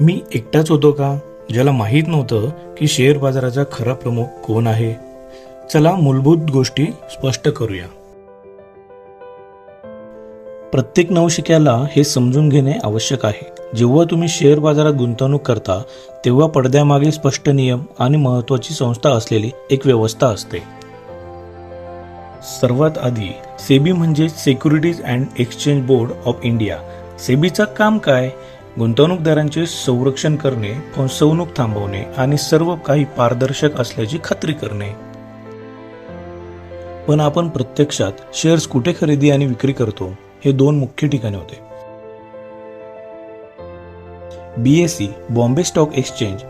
मी एकटाच होतो का? ज्याला माहीत नव्हतं की शेअर बाजाराचा खरा प्रमुख कोण आहे? चला मूलभूत गोष्टी स्पष्ट करूया. प्रत्येक नवशिक्याला हे समजून घेणे आवश्यक आहे. जेव्हा तुम्ही शेअर बाजारात गुंतवणूक करता तेव्हा पडद्यामागे स्पष्ट नियम आणि महत्त्वाची संस्था असलेली एक व्यवस्था असते. सर्वात आधी सेबी म्हणजे securities and exchange board of India सेबीचं काम काय? गुंतवणूकदारांचे संरक्षण करणे फसवणूक थांबवणे आणि सर्व काही पारदर्शक असल्याची खात्री करणे. पण आपण प्रत्यक्षात शेअर्स कुठे खरेदी आणि विक्री करतो हे दोन मुख्य ठिकाणे होते. बीएससी बॉम्बे स्टॉक एक्सचेंज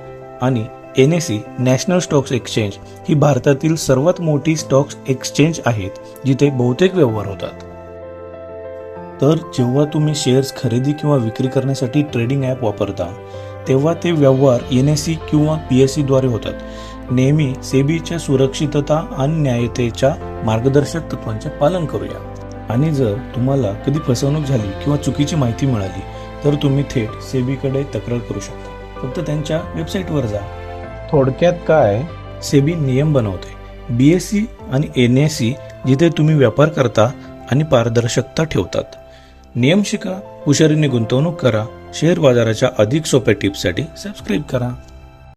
आणि N S C national stocks exchange ही भारतातील सर्वात मोठी स्टॉक्स एक्सचेंज आहेत जिथे बहुतेक व्यवहार होतात. तर जेव्हा तुम्ही शेअर्स खरेदी किंवा विक्री करण्यासाठी ट्रेडिंग ॲप वापरता तेव्हा ते व्यवहार एन एस सी किंवा पी एस सीद्वारे होतात. नेहमी सेबीच्या सुरक्षितता आणि न्यायतेच्या मार्गदर्शक तत्वांचे पालन करूया. आणि जर तुम्हाला कधी फसवणूक झाली किंवा चुकीची माहिती मिळाली तर तुम्ही थेट सेबीकडे तक्रार करू शकता. फक्त त्यांच्या वेबसाईटवर जा. थोडक्यात काय? सेबी नियम बनवते. बी एस सी आणि एन एस सी जिथे तुम्ही व्यापार करता आणि पारदर्शकता ठेवतात. नियम शिका हुशारीने गुंतवणूक करा शेअर बाजाराच्या अधिक सोप्या टिप्ससाठी सबस्क्राईब करा.